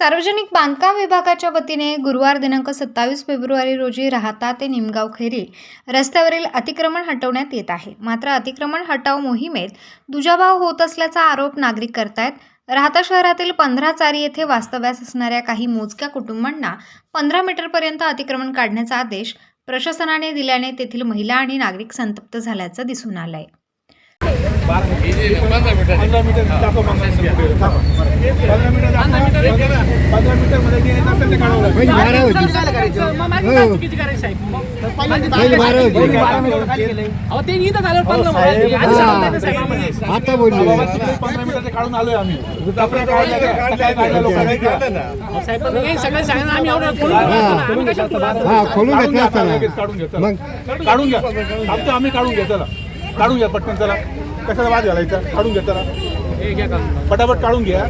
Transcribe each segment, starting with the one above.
सार्वजनिक बांधकाम विभागाच्या वतीने गुरुवार दिनांक सत्तावीस फेब्रुवारी रोजी राहता ते निमगाव खैरी रस्त्यावरील अतिक्रमण हटवण्यात येत आहे. मात्र अतिक्रमण हटाव मोहिमेत दुजाभाव होत असल्याचा आरोप नागरिक करतायत. राहता शहरातील पंधरा चारी येथे वास्तव्यास असणाऱ्या काही मोजक्या कुटुंबांना पंधरा मीटरपर्यंत अतिक्रमण काढण्याचा आदेश प्रशासनाने दिल्याने तेथील महिला आणि नागरिक संतप्त झाल्याचं दिसून आलं आहे पंधरा मीटर दाखव. पंधरा मीटरमध्ये ते काढावं आता बोलले पंधरा काढून आलोय आम्ही काय लोकांनी आम्ही कशाला खोलून घेतला असताना लगेच काढून घ्या मग काढून घ्या आमचं आम्ही काढून घ्या चला काढून घ्या पटकन चला कशाला वाद घालायचा? काढून काढून. पटापट काढून घ्या.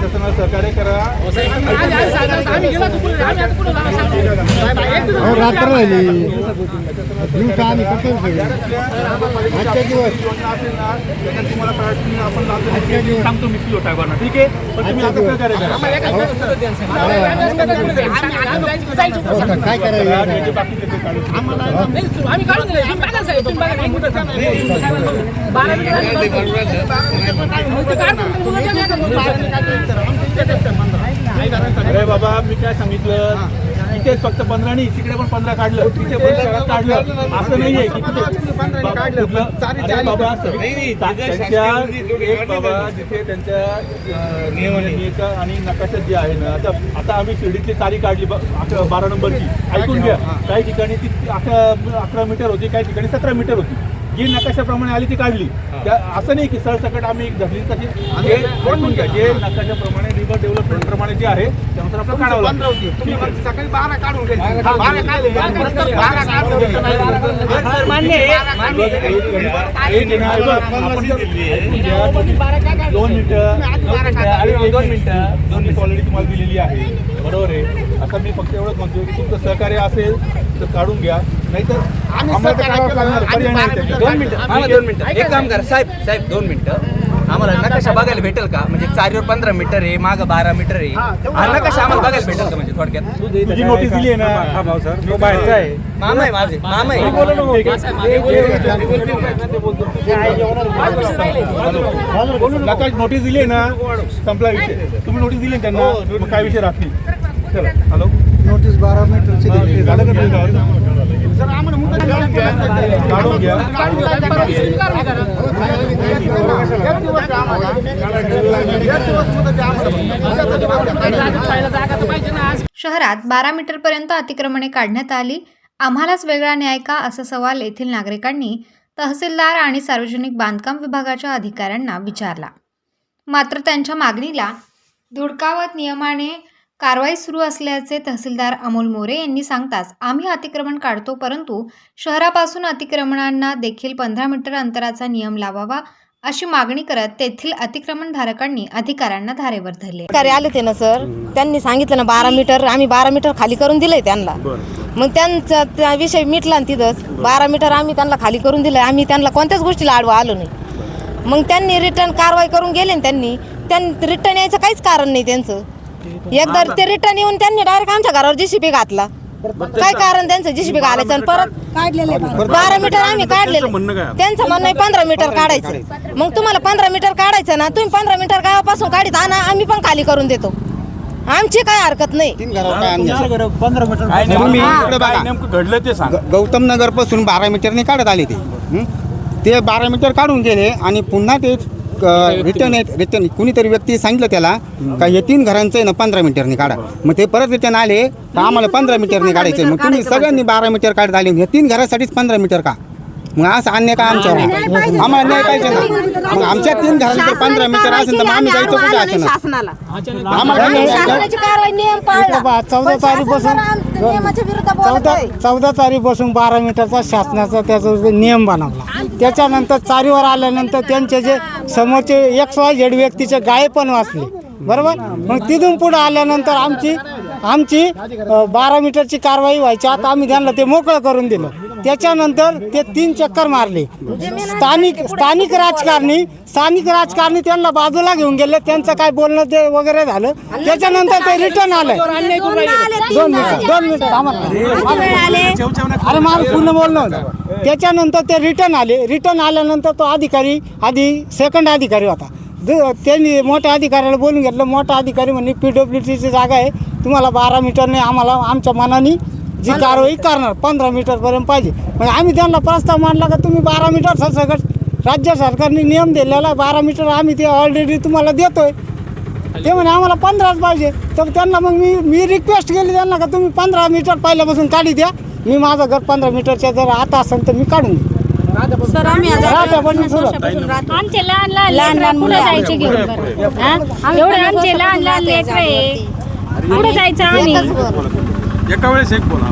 प्रशासनाला सहकार्य करा हो रात्र ना सगळे आजच्या दिवस योजना असेल ना त्याच्यात तुम्हाला प्रार्थना आपण दिवस सांगतो मी सीओ साहेबांना ठीक आहे पण तुम्ही आता सहकार्य करा हो काय करायचं आम्ही काढून दिले. बारा मिनिटं अरे बाबा मी काय सांगितलं? इथेच फक्त पंधरा नाही तिकडे पण पंधरा काढलं. तिथे पण सगळं काढलं. असं नाहीये की तिथे बाबा, कुठलं- अरे बाबा असं. त्यांच्या एक बाबा जिथे त्यांच्या आणि नकाशात जे आहे ना आता आता आम्ही शिर्डीतली तारी काढली बारा नंबरची. ऐकून घ्या. काही ठिकाणी ती अकरा अकरा मीटर होती काही ठिकाणी सतरा मीटर होती. जी नकाशाप्रमाणे आली ती काढली. त्या असं नाही की सरसकट आम्ही एक धरली तशी. जे जे नकाशाप्रमाणे रिव्हर डेव्हलपमेंट प्रमाणे जे आहे त्यानुसार काढावं लागतं. सकाळी बारा काढून आपण मिनिटं दोन मिनिटं दोन मिनिटं ऑलरेडी तुम्हाला दिलेली आहे. बरोबर आहे. आता मी फक्त एवढंच म्हणतो की तुमचं सहकार्य असेल तर काढून घ्या. नाहीतर. दोन मिनिटं दोन मिनिटं. एक काम करा साहेब साहेब दोन मिनिटं. आम्हाला नकाशा बघायला भेटेल का? म्हणजे चारीवर पंधरा मीटर आहे मागं बारा मीटर आहे. हा नकाशा आम्हाला बघायला भेटेल का म्हणजे थोडक्यात? तुझी नोटीस दिली आहे ना तो बाहेरचा आहे. मामा आहे माझे मामा आहे. नकाश नोटीस दिली आहे ना संपला विषय. तुम्ही नोटीस दिली ना त्यांना मग काय विषय राहत नाही. चला. हॅलो? नोटीस बारा मीटरची दिली. झालं का शहरात बारा मीटरपर्यंत अतिक्रमणे काढण्यात आली. आम्हालाच वेगळा न्याय का? असा सवाल येथील नागरिकांनी तहसीलदार आणि सार्वजनिक बांधकाम विभागाच्या अधिकाऱ्यांना विचारला. मात्र त्यांच्या मागणीला धुडकावत नियमाने कारवाई सुरू असल्याचे तहसीलदार अमोल मोरे यांनी सांगताच आम्ही अतिक्रमण काढतो परंतु शहरापासून अतिक्रमणांना देखील पंधरा मीटर अंतराचा नियम लावावा अशी मागणी करत तेथील अतिक्रमणधारकांनी अधिकाऱ्यांना धारेवर धरले. अधिकारी आले ते ना सर. त्यांनी सांगितलं ना बारा मीटर आम्ही बारा मीटर खाली करून दिलंय त्यांना. मग त्यांचा त्या विषय मिटला ना तिथंच. बारा मीटर आम्ही त्यांना खाली करून दिलंय. आम्ही त्यांना कोणत्याच गोष्टीला आडवा आलो नाही. मग त्यांनी रिटर्न कारवाई करून गेले ना त्यांनी. त्यांनी रिटर्न यायचं काहीच कारण नाही त्यांचं. एकदा ते रिटर्न येऊन त्यांनी डायरेक्ट आमच्या घरावर जीसीबी घातला. काय कारण त्यांचं जीसीबी घालायचं आणि परत काढलेले बारा मीटर आम्ही काढलेले त्यांचं म्हणणं आहे पंधरा मीटर काढायचं. मग तुम्हाला पंधरा मीटर काढायचं ना तुम्ही पंधरा मीटर गावापासून काढीत आणा आम्ही पण खाली करून देतो. आमची काय हरकत नाही. तीन घरावर काय अन्याय? तुम्ही इकडे बघा. नेमकं घडलं ते सांग. ग- गौतम नगरपासून बारा मीटरने काढत आले ते. हं? ते बारा मीटर काढून गेले आणि पुन्हा ते रिटर्न येत रिटर्न कुणीतरी व्यक्ती सांगितलं त्याला का हे तीन घरांचं आहे ना पंधरा मीटरने काढा. मग ते परत रिटर्न आले तर आम्हाला पंधरा मीटरने काढायचं मग तुम्ही सगळ्यांनी बारा मीटर काढत आले. हे तीन घरासाठीच पंधरा मीटर का? मग असं अन्याय का आमच्यावर? आम्हाला न्याय पाहिजे ना. मग आमच्या तीन घरांचं पंधरा मीटर असेल तर मग आम्ही जायचं कुठे शासनाला. आम्हाला आम्ही शासनाची कारवाई नियम पाळला. बा, चौदा तारीखपासून- नियमाच्या विरुद्ध बोलत चौदा आहे. चौदा तारीखपासून बारा मीटरचा शासनाचा त्याचा जो नियम बनवला. त्याच्यानंतर चारीवर आल्यानंतर त्यांचे जे समोरचे एक्स वाय झेड व्यक्तीचे गाळे पण वाचले. बरोबर? मग तिथून पुढे आल्यानंतर आमची आमची अ, बारा मीटरची कारवाई व्हायची. आता आम्ही त्यांना ते मोकळं करून दिलं. त्याच्यानंतर ते तीन चक्कर मारले. स्थानिक स्थानिक राजकारणी स्थानिक राजकारणी त्यांना बाजूला घेऊन गेले त्यांचं काय बोलणं ते वगैरे झालं. त्याच्यानंतर ते रिटर्न आलं. दोन मिनिट दोन मिनिट अरे मला पूर्ण बोलणं त्याच्यानंतर ते रिटर्न आले. रिटर्न आल्यानंतर तो अधिकारी आधी सेकंड अधिकारी होता. त्यांनी मोठ्या अधिकाऱ्याला बोलून घेतलं. मोठा अधिकारी म्हणजे पी डब्ल्यू टीची जागा आहे. तुम्हाला बारा मीटरने आम्हाला आमच्या मनाने जी कारवाई करणार पंधरा मीटरपर्यंत पाहिजे. मग आम्ही त्यांना प्रस्ताव मांडला का तुम्ही बारा मीटर सगळं राज्य सरकारने नियम दिलेला आहे बारा मीटर आम्ही ते ऑलरेडी तुम्हाला देतोय. ते म्हणे आम्हाला पंधराच पाहिजे. तर त्यांना मग मी मी रिक्वेस्ट केली त्यांना का तुम्ही पंधरा मीटर पहिल्यापासून काढी द्या. मी माझं घर पंधरा मीटरच्या जर आता असेल तर मी काढून देईन. सर आम्ही आता राहत्यापासून सुरू आमचे लहान लहान लहान लहान मुलं जायचे घेऊन बरं. हा? एवढे आमचे लहान लहान लेकर आहे कुठं जायचं आम्ही. एका वेळेस एक बोला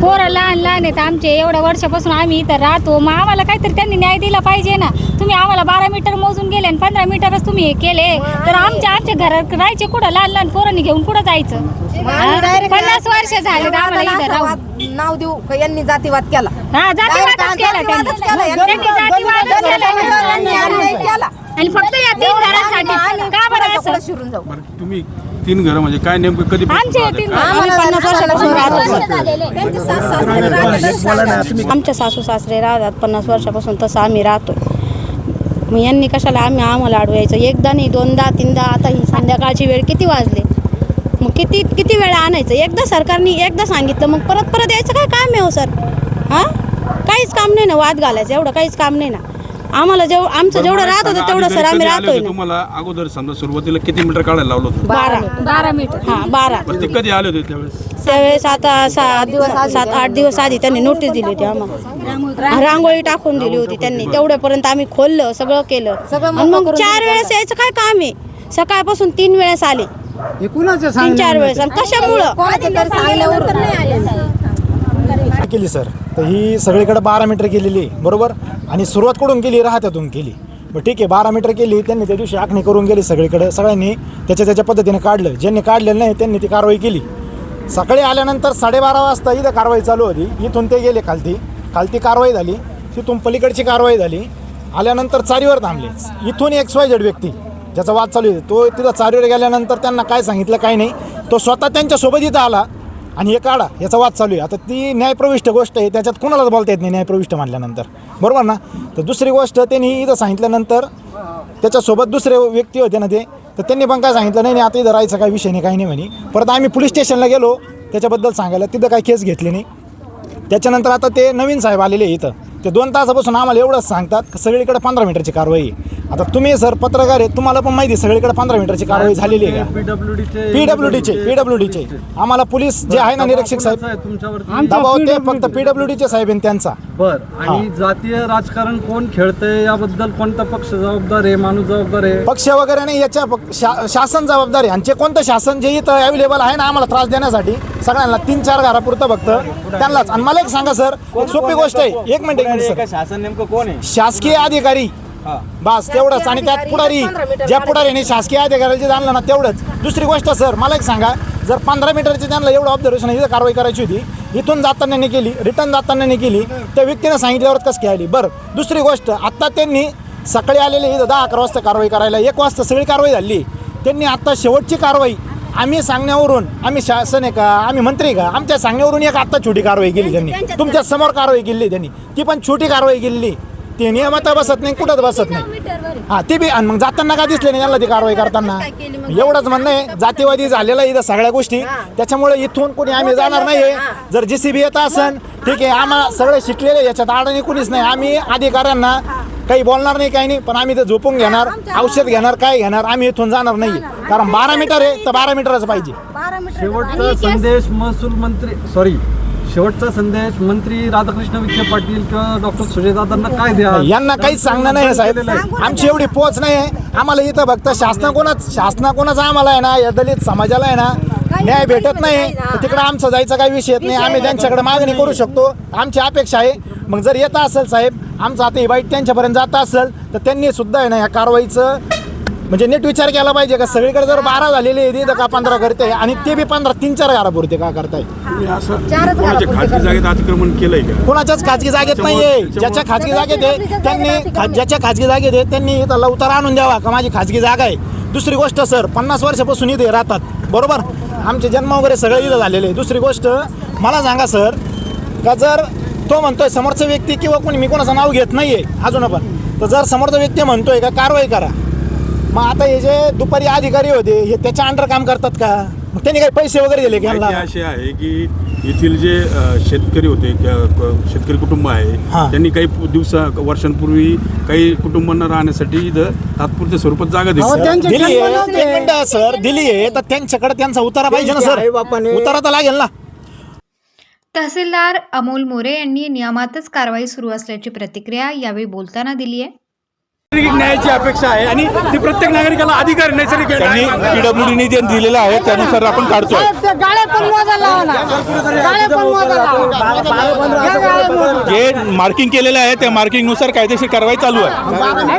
पोरं लहान लहान आहेत आमचे. एवढ्या वर्षापासून आम्ही इथं राहतो. मग आम्हाला काहीतरी त्यांनी न्याय दिला पाहिजे ना. तुम्ही आम्हाला बारा मीटर मोजून गेले आणि पंधरा मीटरच तुम्ही हे केले. तर आमच्या आमच्या घरात राहायचे कुठं? लहान लहान पोरांनी घेऊन कुठं जायचं? हा? पन्नास वर्ष झाले आम्हाला इथं राहून. नाव देऊ का? यांनी जातीवाद केला. हा जातीवादच केला जातीवादच केला. त्यांनी त्यांनी जातीवादच केला. केला. आणि फक्त या तीन घरांसाठी का बरं असं? शिरून जाऊ? तुम्ही तीन घरं म्हणजे काय नेमकं कधी आमचे तीन आम्हाला पन्नास वर्षापासून आमच्या सासू सासरे राहतात पन्नास वर्षापासून तसं आम्ही राहतो. मग यांनी कशाला आम्ही आम्हाला अडवायचं एकदा नाही दोनदा तीनदा आता ही संध्याकाळची वेळ किती वाजले? मग किती किती वेळा आणायचं? एकदा सरकारने एकदा सांगितलं मग परत परत यायचं काय काम आहे हो सर? हां? काहीच काम नाही ना वाद घालायचं एवढं काहीच काम नाही ना. आम्हाला जेव आमचं जेवढं राहत होतं तेवढं सर आम्ही राहतोय ना. तुम्हाला अगोदर समजा सुरुवातीला किती मीटर काढायला लावलं होतं? बारा. बारा मीटर. हां बारा. पण ते कधी आले होते त्यावेळेस? त्यावेळेस आता सात दिवस सात आठ दिवस आधी त्यांनी नोटीस दिली होती आम्हाला. रांगोळी टाकून दिली होती त्यांनी. तेवढ्यापर्यंत आम्ही खोललं सगळं केलं. आणि मग चार वेळेस यायचं काय काम आहे? सकाळपासून तीन वेळेस आले. हे कुणाचं तीन चार वेळेस. आणि कशामुळं? केली सर. तर ही सगळीकडे बारा मीटर केलेली बरोबर? आणि सुरुवात कुठून केली राहत्यातून केली. बरं ठीक आहे बारा मीटर केली त्यांनी त्या दिवशी आखणी करून गेली सगळीकडे सगळ्यांनी त्याच्या त्याच्या पद्धतीने काढलं. ज्यांनी काढलेलं नाही त्यांनी ती कारवाई केली. सकाळी आल्यानंतर साडेबारा वाजता इथं कारवाई चालू होती. इथून ते गेले खालती. खालती कारवाई झाली. तिथून पलीकडची कारवाई झाली. आल्यानंतर चारीवर थांबले. इथून एक जेड व्यक्ती ज्याचा वाद चालू आहे तो तिथं चारीवर गेल्यानंतर त्यांना काय सांगितलं काय नाही तो स्वतः त्यांच्यासोबत इथं आला. आणि हे काढा याचा वाद चालू आहे. आता ती न्यायप्रविष्ट गोष्ट आहे त्याच्यात कोणालाच बोलता येत नाही न्यायप्रविष्ट म्हटल्यानंतर बरोबर ना? तर दुसरी गोष्ट त्यांनी इथं सांगितल्यानंतर त्याच्यासोबत दुसरे व्यक्ती होते ना ते तर त्यांनी पण काय सांगितलं नाही नाही आता इथं राहायचा काही विषय नाही काही नाही म्हणे. परत आम्ही पोलीस स्टेशनला गेलो त्याच्याबद्दल सांगायला तिथं काही केस घेतली नाही. त्याच्यानंतर आता ते नवीन साहेब आलेले आहे इथं. ते दोन तासापासून आम्हाला एवढंच सांगतात सगळीकडे पंधरा मीटरची कारवाई आहे. आता तुम्ही सर पत्रकार आहे तुम्हाला पण माहिती आहे सगळीकडे पंधरा मीटरची कारवाई झालेली आहे का? पीडब्ल्यू डीचे पीडब्ल्यू डीचे आम्हाला पोलीस जे आहे ना निरीक्षक साहेब दबाव ते फक्त पीडब्ल्यू डीचे साहेब आहे त्यांचा. बर आणि जातीय राजकारण कोण खेळतंय याबद्दल कोणता पक्ष जबाबदार आहे माणूस जबाबदार आहे? पक्ष वगैरे नाही याच्या फक्त शा- शासन जबाबदारी आणि जे कोणतं शासन जे इथं अवेलेबल आहे ना आम्हाला त्रास देण्यासाठी सगळ्यांना तीन चार घरापुरतं फक्त त्यांनाच. आणि मला एक सांगा सर एक सोपी गोष्ट आहे. एक मिनिट एक मिनिट सर. शासन नेमकं कोण आहे? शासकीय अधिकारी बस तेवढंच. आणि त्यात पुढारी ज्या पुढारीने शासकीय अधिकाऱ्याचे जाणलं ना तेवढंच. दुसरी गोष्ट सर मला एक सांगा. जर पंधरा मीटरची त्यांना एवढं ऑब्झर्वेशन इथं कारवाई करायची होती इथून जाताना नाही केली रिटर्न जाताना नाही केली त्या व्यक्तीनं सांगितल्यावर कसं काय आली? बरं. दुसरी गोष्ट आत्ता त्यांनी सकाळी आलेले इथं दहा अकरा वाजता कारवाई करायला एक वाजता सगळी कारवाई झाली. त्यांनी आत्ता शेवटची कारवाई आम्ही सांगण्यावरून आम्ही शासन आहे का आम्ही मंत्री आहे का आमच्या सांगण्यावरून एक आत्ता छोटी कारवाई केली त्यांनी. तुमच्यासमोर कारवाई केली त्यांनी. ती पण छोटी कारवाई केलेली. ते नियमात बसत नाही कुठंच बसत नाही. हा ते बी आणि मग जाताना का दिसले नाही त्यांना ती कारवाई करताना? एवढंच म्हणणं आहे जातीवादी झालेलं आहे इथं सगळ्या गोष्टी. त्याच्यामुळे इथून कोणी आम्ही जाणार नाहीये. जर जे सी बी येत असन ठीक आहे आम्हाला सगळे शिकलेले याच्यात अडणी कुणीच नाही. आम्ही अधिकाऱ्यांना काही बोलणार नाही काही नाही पण आम्ही ते झोपून घेणार औषध घेणार काय घेणार आम्ही इथून जाणार नाही. कारण बारा मीटर आहे तर बारा मीटरच पाहिजे. शेवटचा संदेश महसूल मंत्री सॉरी शेवटचा संदेश मंत्री राधाकृष्ण विखे पाटील किंवा डॉक्टर सुजयदादांना काय द्या? यांना काहीच सांगणं नाही आहे, साहेब. आमची एवढी पोच नाही आहे. आम्हाला इथं फक्त शासना कोणाच शासना कोणाचा आम्हाला आहे ना या दलित समाजाला आहे ना न्याय भेटत नाही. तर तिकडे आमचं जायचा काही विषय येत नाही. आम्ही त्यांच्याकडे मागणी करू शकतो. आमची अपेक्षा आहे. मग जर येत असेल साहेब आमचं आता ही बाईट त्यांच्यापर्यंत जात असेल तर त्यांनी सुद्धा आहे ना या कारवाईचं म्हणजे नीट विचार केला पाहिजे का? सगळीकडे जर बारा झालेले आहे तिथं का पंधरा करते? आणि ते बी पंधरा तीन चार घरापुरते का करताय? तुम्ही असं कोणाच्या खाजगी जागेत अतिक्रमण केलंय का? कोणाच्याच खाजगी जागेत नाहीये. ज्याच्या खाजगी जागेत आहे त्यांनी खा- ज्याच्या खाजगी जागेत आहे त्यांनी इथं लवकर आणून द्यावा का माझी खाजगी जागा आहे? दुसरी गोष्ट सर पन्नास वर्षापासून इथे राहतात. बरोबर? आमचे जन्म वगैरे सगळं इथं झालेले आहे. दुसरी गोष्ट मला सांगा सर का जर तो म्हणतोय समोरचा व्यक्ती किंवा कोणी मी कोणाचं नाव घेत नाहीये अजून पण. तर जर समोरचा व्यक्ती म्हणतोय का कारवाई करा. मग आता हे जे दुपारी अधिकारी होते हे त्याच्या अंडर काम करतात का? मग त्यांनी काही पैसे वगैरे दिले की माहिती यांना? अशी आहे की येथील जे अ, शेतकरी होते क- क- शेतकरी कुटुंब आहे हा. त्यांनी काही पु- दिवसा वर्षांपूर्वी काही कुटुंबांना राहण्यासाठी इथं तात्पुरत्या स्वरूपात जागा दिली. आहे. सर. दिली आहे. तर त्यांच्याकडे त्यांचा उतारा पाहिजे ना सर? उतारा तर लागेल ना. तहसीलदार अमोल मोरे यांनी नियमातच कारवाई सुरू असल्याची प्रतिक्रिया यावेळी बोलताना दिली आहे. नैसर्गिक न्यायाची अपेक्षा आहे आणि ती प्रत्येक नागरिकाला अधिकार नैसर्गिक त्यांनी पीडब्ल्यूडीने जे दिलेलं आहे त्यानुसार आपण काढतोय. जे मार्किंग केलेलं आहे त्या मार्किंगनुसार कायदेशीर कारवाई चालू आहे.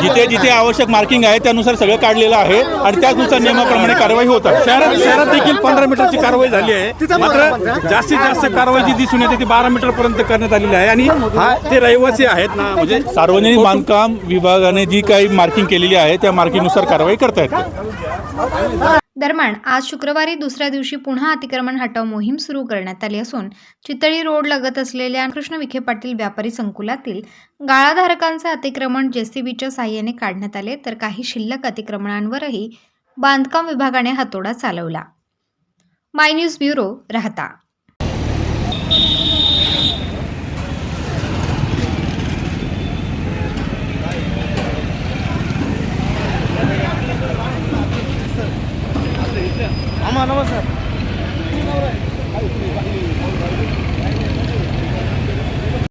जिथे जिथे आवश्यक मार्किंग आहे त्यानुसार सगळं काढलेलं आहे आणि त्याचनुसार नियमाप्रमाणे कारवाई होत आहे. शहरात शहरात देखील पंधरा मीटरची कारवाई झाली आहे. मात्र जास्तीत जास्त कारवाई जी दिसून येते ती बारा मीटर पर्यंत करण्यात आलेली आहे आणि हा ते रहिवासी आहेत ना म्हणजे सार्वजनिक बांधकाम विभागाने जी काही मार्किंग केलेली आहे त्या मार्किंगनुसार कारवाई करता येते दरम्यान आज शुक्रवारी दुसऱ्या दिवशी पुन्हा अतिक्रमण हटाव मोहीम सुरू करण्यात आली असून चितळी रोड लगत असलेल्या कृष्ण विखे पाटील व्यापारी संकुलातील गाळाधारकांचे अतिक्रमण जेसीबीच्या साह्याने काढण्यात आले तर काही शिल्लक अतिक्रमणांवरही बांधकाम विभागाने हातोडा चालवला. माय न्यूज ब्युरो राहता. मामा नमस्कार.